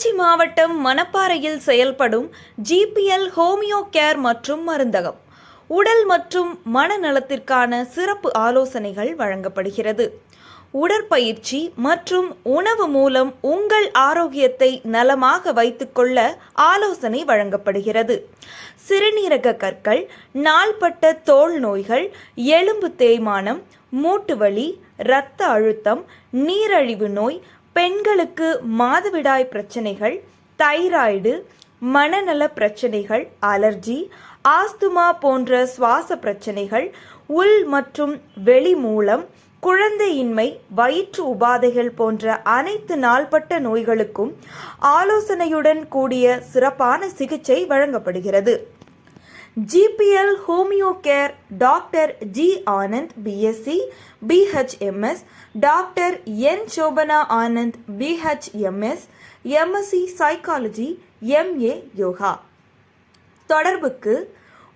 திருச்சி மாவட்டம் மணப்பாறையில் செயல்படும் GPL homeo care மற்றும் மருந்தகம். உடல் மற்றும் மனநலத்திற்கான சிறப்பு ஆலோசனைகள் வழங்கப்படுகிறது. உடற்பயிற்சி மற்றும் உணவு மூலம் உங்கள் ஆரோக்கியத்தை நலமாக வைத்துக்கொள்ள ஆலோசனை வழங்கப்படுகிறது. சிறுநீரக கற்கள் நாள்பட்ட தோல் நோய்கள் எலும்பு தேய்மானம் மூட்டு வலி இரத்த அழுத்தம் நீரழிவு நோய் பெண்களுக்கு மாதவிடாய் பிரச்சனைகள் தைராய்டு மனநல பிரச்சனைகள் அலர்ஜி ஆஸ்துமா போன்ற சுவாச பிரச்சனைகள் உள் மற்றும் வெளி மூலம் குழந்தையின்மை வயிற்று உபாதைகள் போன்ற அனைத்து நாள்பட்ட நோய்களுக்கும் ஆலோசனையுடன் கூடிய சிறப்பான சிகிச்சை வழங்கப்படுகிறது. GPL homeo care doctor G Anand BSc BHMS doctor N Shobana Anand BHMS MSc psychology MA yoga தொடர்புக்கு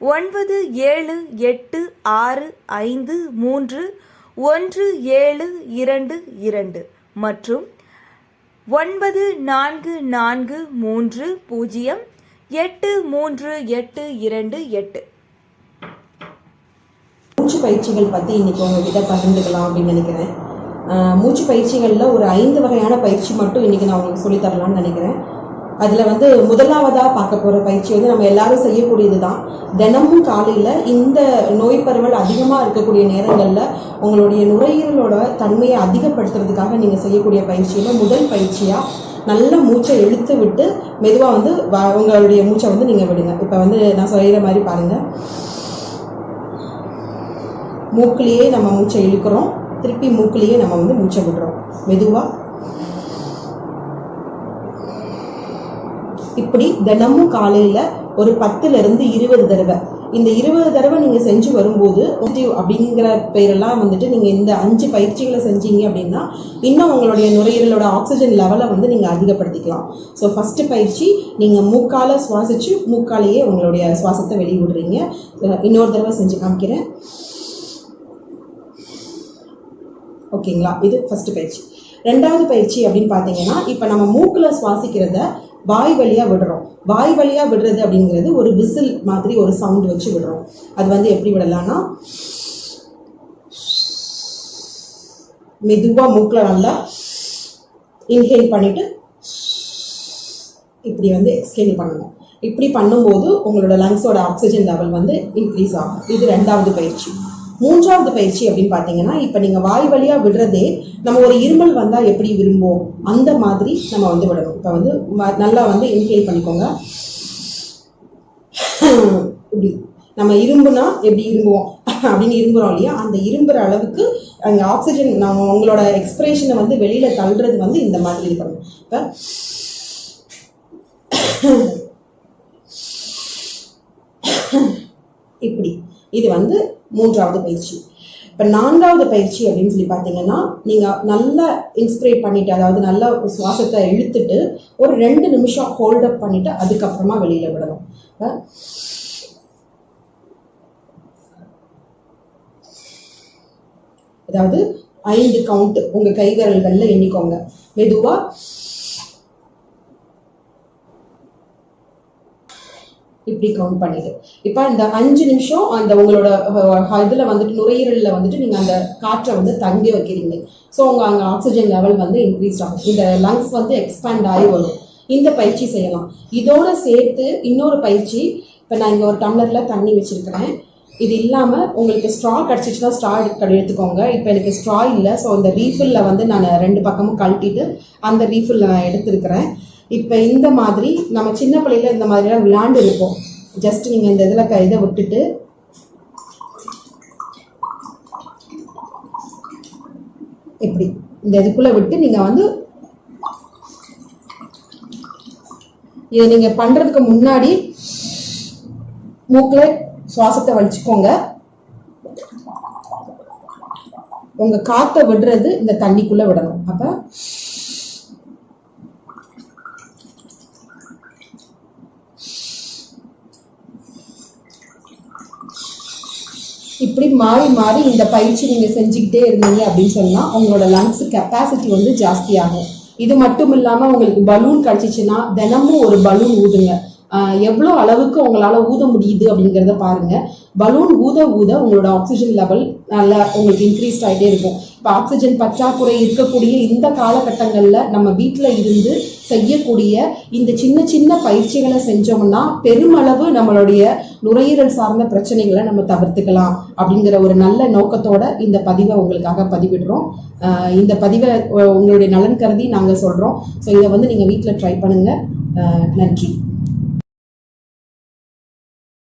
ஒன்பது ஏழு எட்டு ஆறு ஐந்து மூன்று ஒன்று ஏழு இரண்டு இரண்டு மற்றும் ஒன்பது நான்கு நான்கு மூன்று பூஜ்ஜியம் எட்டு மூன்று எட்டு இரண்டு எட்டு. மூச்சு பயிற்சிகள் பற்றி இன்னைக்கு உங்ககிட்ட பகிர்ந்துக்கலாம் அப்படின்னு நினைக்கிறேன். மூச்சு பயிற்சிகளில் ஒரு ஐந்து வகையான பயிற்சி மட்டும் இன்னைக்கு நான் உங்களுக்கு சொல்லித் தரலாம்னு நினைக்கிறேன். அதில் வந்து முதலாவதாக பார்க்க போகிற பயிற்சி வந்து நம்ம எல்லாரும் செய்யக்கூடியது தான் தினமும் காலையில் இந்த நோய் பரவல் அதிகமாக இருக்கக்கூடிய நேரங்களில் உங்களுடைய நுரையீரலோட தன்மையை அதிகப்படுத்துறதுக்காக நீங்கள் செய்யக்கூடிய பயிற்சியில் முதல் பயிற்சியாக நல்ல மூச்சை இழுத்து விட்டு மெதுவாக வந்து வ- உங்களுடைய மூச்சை வந்து நீங்கள் விடுங்க. இப்போ வந்து நான் சொல்கிற மாதிரி பாருங்கள் மூக்கிலேயே நம்ம மூச்சை இழுக்கிறோம். திருப்பி மூக்கிலேயே நம்ம வந்து மூச்சை விடுறோம். மெதுவா. இப்படி தினமும் காலையில ஒரு பத்துல இருந்து இருபது தடவை இந்த இருபது தடவை நீங்கள் செஞ்சு வரும்போது பாசிட்டிவ் அப்படிங்கிற பேரெல்லாம் வந்துட்டு நீங்கள் இந்த அஞ்சு பயிற்சிகளை செஞ்சீங்க அப்படின்னா இன்னும் உங்களுடைய நுரையீரலோட ஆக்சிஜன் லெவலை வந்து நீங்கள் அதிகப்படுத்திக்கலாம். ஸோ ஃபஸ்ட்டு பயிற்சி நீங்கள் மூக்கால சுவாசிச்சு மூக்காலேயே உங்களுடைய சுவாசத்தை வெளியிடுறீங்க. இன்னொரு தடவை செஞ்சு காமிக்கிறேன். ஓகேங்களா இது ஃபஸ்ட்டு பயிற்சி. ரெண்டாவது பயிற்சி அப்படின்னு பார்த்தீங்கன்னா இப்போ நம்ம மூக்கில் சுவாசிக்கிறத வாய் வழியாக விடுறோம். வாய் வழியாக விடுறது அப்படிங்கிறது ஒரு விசில் மாதிரி ஒரு சவுண்ட் வச்சு விடுறோம். அது வந்து எப்படி விடலாம்னா மெதுவாக மூக்கில் நல்லா இன்ஹேல் பண்ணிட்டு இப்படி வந்து எக்ஸ்ஹேல் பண்ணணும். இப்படி பண்ணும்போது உங்களோட லங்ஸோட ஆக்சிஜன் லெவல் வந்து இன்க்ரீஸ் ஆகும். இது ரெண்டாவது பயிற்சி. மூன்றாவது பயிற்சி அப்படின்னு பார்த்தீங்கன்னா இப்போ நீங்கள் வாய் வழியாக விடுறதே நம்ம ஒரு இருமல் வந்தால் எப்படி விரும்புவோம்? அந்த மாதிரி நம்ம வந்து விடணும். இப்போ வந்து நல்லா வந்து இன்ஹேல் பண்ணிக்கோங்க. இப்படி. நம்ம இரும்புனா எப்படி இரும்புவோம் அப்படின்னு இரும்புறோம் இல்லையா? அந்த இரும்புற அளவுக்கு அங்கே ஆக்சிஜன் நம்ம உங்களோட எக்ஸ்பிரேஷனை வந்து வெளியில தள்ளுறது வந்து இந்த மாதிரி இது பண்ணணும் இப்போ இப்படி. இது வந்து மூன்றாவது பயிற்சி. இப்போ நான்காவது பயிற்சி அப்படின்னு சொல்லி பார்த்தீங்கன்னா நீங்கள் நல்லா இன்ஸ்பிரேட் பண்ணிட்டு அதாவது நல்லா சுவாசத்தை இழுத்துட்டு ஒரு ரெண்டு நிமிஷம் ஹோல்ட் அப் பண்ணிட்டு அதுக்கப்புறமா வெளியில் விடணும். அதாவது ஐந்து கவுண்ட் உங்கள் கை எண்ணிக்கோங்க. மெதுவாக இப்படி கவுண்ட் பண்ணிடு. இப்போ இந்த அஞ்சு நிமிஷம் அந்த உங்களோட இதில் இதுல வந்துட்டு நுரையீரல்ல வந்துட்டு நீங்க அந்த காற்றை வந்து தங்கி வைக்கிறீங்க. ஸோ உங்க அங்க ஆக்சிஜன் லெவல் வந்து இன்க்ரீஸ் ஆகும். இந்த லங்ஸ் வந்து எக்ஸ்பேண்ட் ஆகி வரும். இந்த பயிற்சி செய்யலாம். இதோட சேர்த்து இன்னொரு பயிற்சி இப்போ நான் இங்க ஒரு டம்ளர்ல தண்ணி வச்சிருக்கிறேன். இது இல்லாம உங்களுக்கு ஸ்ட்ரா கிடச்சிச்சுன்னா ஸ்ட்ரா எடுத்துக்கோங்க. இப்போ எனக்கு ஸ்ட்ரா இல்லை. ஸோ இந்த ரீஃபில்ல வந்து நான் ரெண்டு பக்கமும் கழட்டிட்டு அந்த ரீஃபில் நான் எடுத்திருக்கிறேன். இப்போ இந்த மாதிரி நம்ம சின்ன பிள்ளையில இந்த மாதிரிலாம் விளையாண்டு இருப்போம். ஜஸ்ட் நீங்க இந்த இதில் க இதை விட்டுட்டு. இப்படி. இந்த இதுக்குள்ள விட்டு நீங்க வந்து இதை நீங்க பண்றதுக்கு முன்னாடி மூக்கில் சுவாசத்தை வலிச்சுக்கோங்க உங்க காற்றை விடுறது இந்த தண்ணிக்குள்ள விடணும். அப்ப இப்படி மாறி மாறி இந்த பயிற்சி நீங்க செஞ்சுக்கிட்டே இருந்தீங்க அப்படின்னு சொன்னா உங்களோட லங்ஸ் கெப்பாசிட்டி வந்து ஜாஸ்தியாகும். இது மட்டும் இல்லாம உங்களுக்கு பலூன் கிடைச்சிச்சுன்னா தினமும் ஒரு பலூன் ஊதுங்க. எவ்வளவு அளவுக்கு உங்களால ஊத முடியுது அப்படிங்கறத பாருங்க. பலூன் ஊத ஊத உங்களோட ஆக்சிஜன் லெவல் நல்லா உங்களுக்கு இன்க்ரீஸ் ஆகிட்டே இருக்கும். இப்போ ஆக்சிஜன் பற்றாக்குறை இருக்கக்கூடிய இந்த காலகட்டங்களில் நம்ம வீட்டில் இருந்து செய்யக்கூடிய இந்த சின்ன சின்ன பயிற்சிகளை செஞ்சோம்னா பெருமளவு நம்மளுடைய நுரையீரல் சார்ந்த பிரச்சனைகளை நம்ம தவிர்த்துக்கலாம் அப்படிங்கிற ஒரு நல்ல நோக்கத்தோட இந்த பதிவை உங்களுக்காக பதிவிடுறோம். இந்த பதிவை உங்களுடைய நலன் கருதி நாங்கள் சொல்கிறோம் ஸோ இதை வந்து நீங்கள் வீட்டில் ட்ரை பண்ணுங்கள் நன்றி.